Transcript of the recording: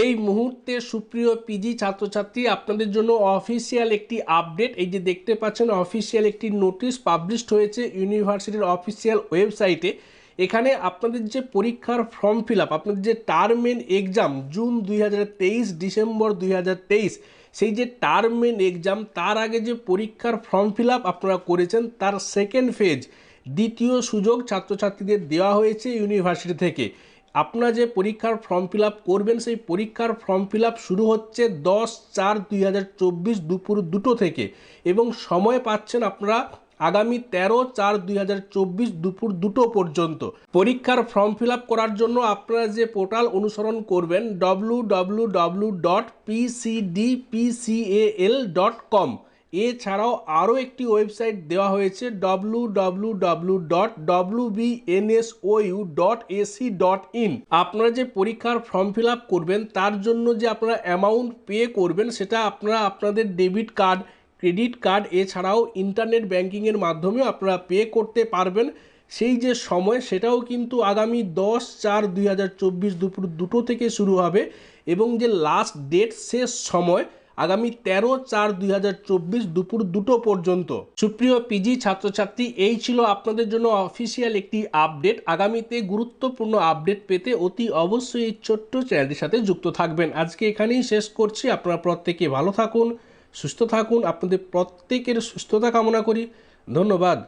এই মুহূর্তে সুপ্রিয় পিজি ছাত্রছাত্রী, আপনাদের জন্য অফিসিয়াল একটি আপডেট এই যে দেখতে পাচ্ছেন অফিসিয়াল একটি নোটিশ পাবলিশড হয়েছে ইউনিভার্সিটির অফিসিয়াল ওয়েবসাইটে এখানে আপনাদের যে পরীক্ষার ফর্ম ফিল আপ আপনাদের যে টার্ম এক্সাম জুন দুই হাজার তেইশ ডিসেম্বর দুই হাজার তেইশ, সেই যে টার্ম এন্ড এক্সাম তার আগে যে পরীক্ষার ফর্ম ফিল আপ আপনারা করেছেন, তার সেকেন্ড ফেজ দ্বিতীয় সুযোগ ছাত্রছাত্রীদের দেওয়া হয়েছে ইউনিভার্সিটি থেকে। আপনারা যে পরীক্ষার ফর্ম ফিল করবেন, সেই পরীক্ষার ফর্ম ফিল শুরু হচ্ছে দশ চার দুই দুপুর দুটো থেকে এবং সময় পাচ্ছেন আপনারা আগামী তেরো চার দুই দুপুর দুটো পর্যন্ত। পরীক্ষার ফর্ম ফিল করার জন্য আপনারা যে পোর্টাল অনুসরণ করবেন W W W dot PCDPCL dot com এছাড়াও আরও একটি ওয়েবসাইট দেওয়া হয়েছে W W W dot W BNSOU dot AC dot in আপনারা যে পরীক্ষার ফর্ম ফিল আপ করবেন, তার জন্য যে আপনারা অ্যামাউন্ট পে করবেন, সেটা আপনারা আপনাদের ডেবিট কার্ড ক্রেডিট কার্ড এছাড়াও ইন্টারনেট ব্যাংকিংয়ের মাধ্যমেও আপনারা পে করতে পারবেন। সেই যে সময়, সেটাও কিন্তু আগামী দশ চার দুই দুপুর দুটো থেকে শুরু হবে এবং যে লাস্ট ডেট শেষ সময় আগামী তেরো চার দুই দুপুর দুটো পর্যন্ত। সুপ্রিয় পিজি ছাত্রছাত্রী, এই ছিল আপনাদের জন্য অফিসিয়াল একটি আপডেট আগামীতে গুরুত্বপূর্ণ আপডেট পেতে অতি অবশ্যই এই ছোট্ট চ্যানেলটির সাথে যুক্ত থাকবেন। আজকে এখানেই শেষ করছি। আপনারা প্রত্যেকে ভালো থাকুন, সুস্থ থাকুন। আপনাদের প্রত্যেকের সুস্থতা কামনা করি। ধন্যবাদ।